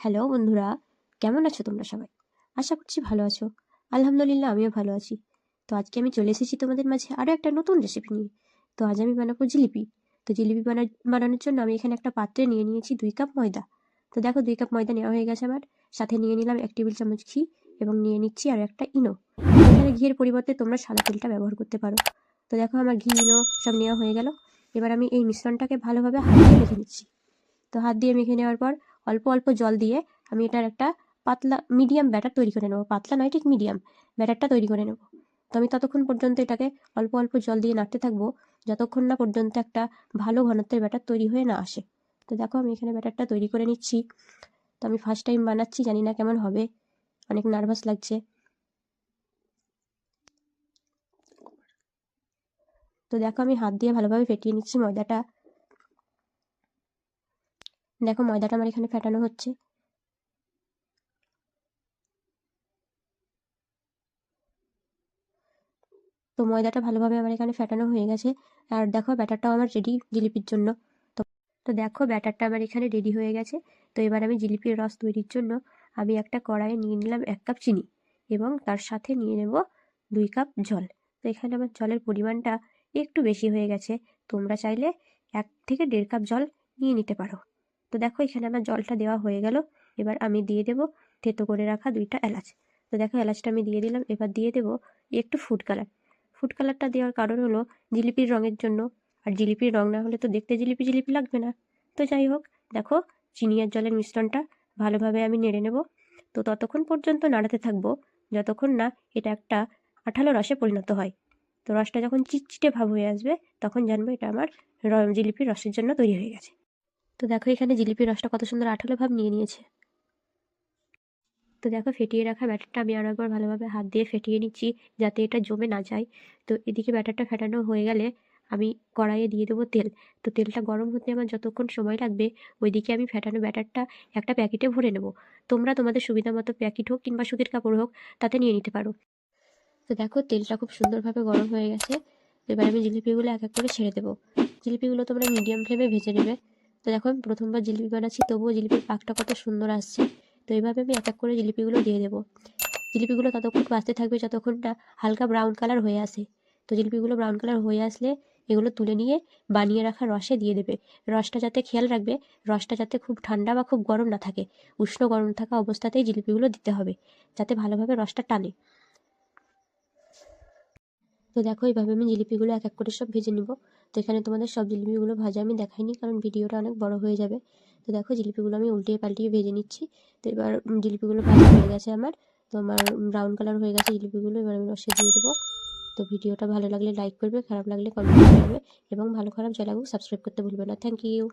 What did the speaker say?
Hello বন্ধুরা, কেমন আছো তোমরা সবাই? আশা করছি ভালো আছো। আলহামদুলিল্লাহ আমিও ভালো আছি। তো আজকে আমি চলে এসেছি তোমাদের মাঝে আরও একটা নতুন রেসিপি নিয়ে। তো আজ আমি বানাবো জিলিপি। তো জিলিপি বানা বানানোর জন্য আমি এখানে একটা পাত্রে নিয়ে নিয়েছি দুই কাপ ময়দা। তো দেখো দুই কাপ ময়দা নেওয়া হয়ে গেছে আমার। সাথে নিয়ে নিলাম এক টেবিল চামচ ঘি এবং নিয়ে নিচ্ছি আর একটা ইনো। এখানে ঘিয়ের পরিবর্তে তোমরা সাদা তেলটা ব্যবহার করতে পারো। তো দেখো আমার ঘি, ইনো সব নেওয়া হয়ে গেল। এবার আমি এই মিশ্রণটাকে ভালোভাবে হাত দিয়ে মেখে নিচ্ছি। তো হাত দিয়ে মেখে নেওয়ার পর অল্প অল্প জল দিয়ে আমি এটার একটা পাতলা মিডিয়াম ব্যাটার তৈরি করে নেব। পাতলা নয়, ঠিক মিডিয়াম ব্যাটারটা তৈরি করে নেব। তো আমি ততক্ষণ পর্যন্ত এটাকে অল্প অল্প জল দিয়ে নাড়তে থাকব, যতক্ষণ না পর্যন্ত একটা ভালো ঘনত্বের ব্যাটার তৈরি হয়ে না আসে। তো দেখো আমি এখানে ব্যাটারটা তৈরি করে নিচ্ছি। তো আমি ফার্স্ট টাইম বানাচ্ছি, জানি না কেমন হবে। অনেক নার্ভাস লাগছে। তো দেখো আমি হাত দিয়ে ভালোভাবে ফেটিয়ে নিচ্ছি ময়দাটা। দেখো ময়দাটা আমার এখানে ফেটানো হচ্ছে। তো ময়দাটা ভালোভাবে আমার এখানে ফেটানো হয়ে গেছে। আর দেখো ব্যাটারটাও আমার রেডি জিলিপির জন্য। তো তো দেখো ব্যাটারটা আমার এখানে রেডি হয়ে গেছে। তো এবার আমি জিলিপির রস তৈরির জন্য আমি একটা কড়াইয়ে নিয়ে নিলাম এক কাপ চিনি এবং তার সাথে নিয়ে নেব দুই কাপ জল। তো এখানে আমার জলের পরিমাণটা একটু বেশি হয়ে গেছে। তোমরা চাইলে এক থেকে দেড় কাপ জল নিয়ে নিতে পারো। তো দেখো এখানে আমার জলটা দেওয়া হয়ে গেল। এবার আমি দিয়ে দেবো থেতো করে রাখা দুইটা এলাচ। তো দেখো এলাচটা আমি দিয়ে দিলাম। এবার দিয়ে দেবো একটু ফুড কালার ফুড কালারটা দেওয়ার কারণ হলো জিলিপির রঙের জন্য। আর জিলিপির রং না হলে তো দেখতে জিলিপি জিলিপি লাগবে না। তো যাই হোক, দেখো চিনি আর জলের মিশ্রণটা ভালোভাবে আমি নেড়ে নেব। তো ততক্ষণ পর্যন্ত নাড়াতে থাকব। যতক্ষণ না এটা একটা আঠালো রসে পরিণত হয়। তো রসটা যখন চিটচিটে ভাব হয়ে আসবে, তখন জানব এটা আমার জিলিপির রসের জন্য তৈরি হয়ে গেছে। তো দেখো এখানে জিলিপির রসটা কত সুন্দর আঠালো ভাব নিয়ে নিয়েছে। তো দেখো ফেটিয়ে রাখা ব্যাটারটা আমি আর একবার ভালোভাবে হাত দিয়ে ফেটিয়ে নিচ্ছি যাতে এটা জমে না যায়। তো এদিকে ব্যাটারটা ফেটানো হয়ে গেলে আমি কড়াইয়ে দিয়ে দেবো তেল। তো তেলটা গরম হতে আমার যতক্ষণ সময় লাগবে ওইদিকে আমি ফেটানো ব্যাটারটা একটা প্যাকেটে ভরে নেব। তোমরা তোমাদের সুবিধা মতো প্যাকেট হোক কিংবা সুতির কাপড় হোক তাতে নিয়ে নিতে পারো। তো দেখো তেলটা খুব সুন্দরভাবে গরম হয়ে গেছে। এবার আমি জিলিপিগুলো এক এক করে ছেড়ে দেবো। জিলিপিগুলো তোমরা মিডিয়াম ফ্লেমে ভেজে নেবে। তো দেখো, আমি প্রথমবার জিলিপি বানাচ্ছি তবুও জিলিপির পাকটা কত সুন্দর আসছে। তো এইভাবে আমি এক এক করে জিলিপিগুলো দিয়ে দেবো। জিলিপিগুলো ততক্ষণ বাঁচতে থাকবে যতক্ষণ না হালকা ব্রাউন কালার হয়ে আসে। তো জিলিপিগুলো ব্রাউন কালার হয়ে আসলে এগুলো তুলে নিয়ে বানিয়ে রাখা রসে দিয়ে দেবে। রসটা যাতে খেয়াল রাখবে, রসটা যাতে খুব ঠান্ডা বা খুব গরম না থাকে। উষ্ণ গরম থাকা অবস্থাতেই জিলিপিগুলো দিতে হবে, যাতে ভালোভাবে রসটা টানে। তো দেখো, এইভাবে আমি জিলিপিগুলো এক এক করে সব ভেজে নিব। তো এখানে তোমাদের সব জিলিপিগুলো ভাজা আমি দেখাইনি, কারণ ভিডিওটা অনেক বড় হয়ে যাবে। তো দেখো, জিলিপিগুলো আমি উল্টিয়ে পাল্টিয়ে ভেজে নিচ্ছি। তো এবার জিলিপিগুলো ভাজা হয়ে গেছে আমার। তো আমার ব্রাউন কালার হয়ে গেছে জিলিপিগুলো, এবার আমি রসে দিয়ে দেবো। তো ভিডিওটা ভালো লাগলে লাইক করবে, খারাপ লাগলে কমেন্ট করবে। এবং ভালো খারাপ যা লাগুক সাবস্ক্রাইব করতে ভুলবে না। Thank you